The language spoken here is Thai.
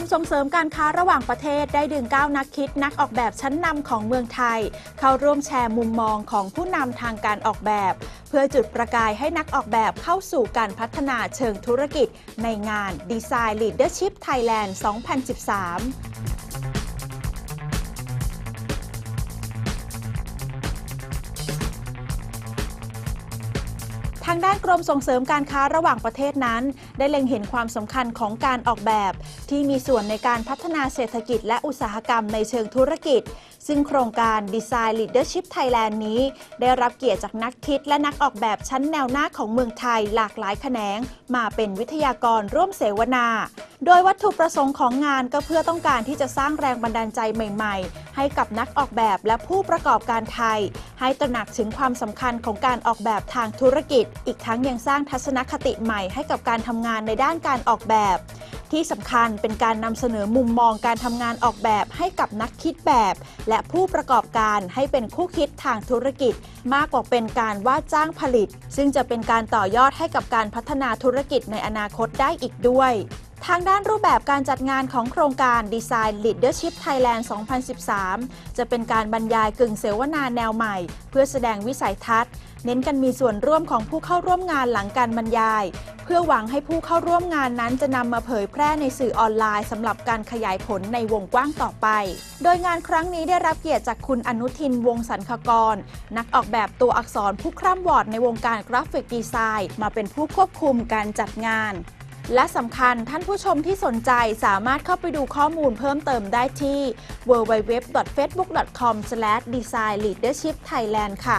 มส่งเสริมการค้าระหว่างประเทศได้ดึงก้านักคิดนักออกแบบชั้นนำของเมืองไทย เข้าร่วมแชร์มุมมองของผู้นำทางการออกแบบ เพื่อจุดประกายให้นักออกแบบเข้าสู่การพัฒนาเชิงธุรกิจในงาน Design Leadership Thailand 2013างด้านกรมส่งเสริมการค้าระหว่างประเทศนั้น ได้เล็งเห็นความสำคัญของการออกแบบ ที่มีส่วนในการพัฒนาเศรษฐกิจและอุตสาหกรรมในเชิงธุรกิจ ซึ่งโครงการ Design Leadership Thailand นี้ ได้รับเกียรติจากนักคิดและนักออกแบบชั้นแนวหน้าของเมืองไทยหลากหลายแขนง มาเป็นวิทยากรร่วมเสวนา โดยวัตถุประสงค์ของงานก็เพื่อต้องการที่จะสร้างแรงบันดาลใจใหม่ๆ ให้กับนักออกแบบและผู้ประกอบการไทย ให้ตระหนักถึงความสำคัญของการออกแบบทางธุรกิจ อีกทั้งยังสร้างทัศนคติใหม่ให้กับการทำงานในด้านการออกแบบ ที่สำคัญเป็นการนำเสนอมุมมองการทำงานออกแบบให้กับนักคิดแบบ และผู้ประกอบการให้เป็นคู่คิดทางธุรกิจ มากกว่าเป็นการว่าจ้างผลิต ซึ่งจะเป็นการต่อยอดให้กับการพัฒนาธุรกิจในอนาคตได้อีกด้วย ทางด้านรูปแบบการจัดงานของโครงการ Design Leadership Thailand 2013 จะเป็นการบรรยายกึ่งเสวนาแนวใหม่ เพื่อแสดงวิสัยทัศน์ เน้นกันมีส่วนร่วมของผู้เข้าร่วมงานหลังการบรรยาย เพื่อหวังให้ผู้เข้าร่วมงานนั้นจะนำมาเผยแพร่ในสื่อออนไลน์สำหรับการขยายผลในวงกว้างต่อไป โดยงานครั้งนี้ได้รับเกียรติจากคุณอนุทินวงศ์สันคกร นักออกแบบตัวอักษรผู้คร่ำวอร์ดในวงการกราฟิกดีไซน์ มาเป็นผู้ควบคุมการจัดงาน และสำคัญท่านผู้ชมที่สนใจสามารถเข้าไปดูข้อมูลเพิ่มเติมได้ที่ www.facebook.com/designleadershipthailand ค่ะ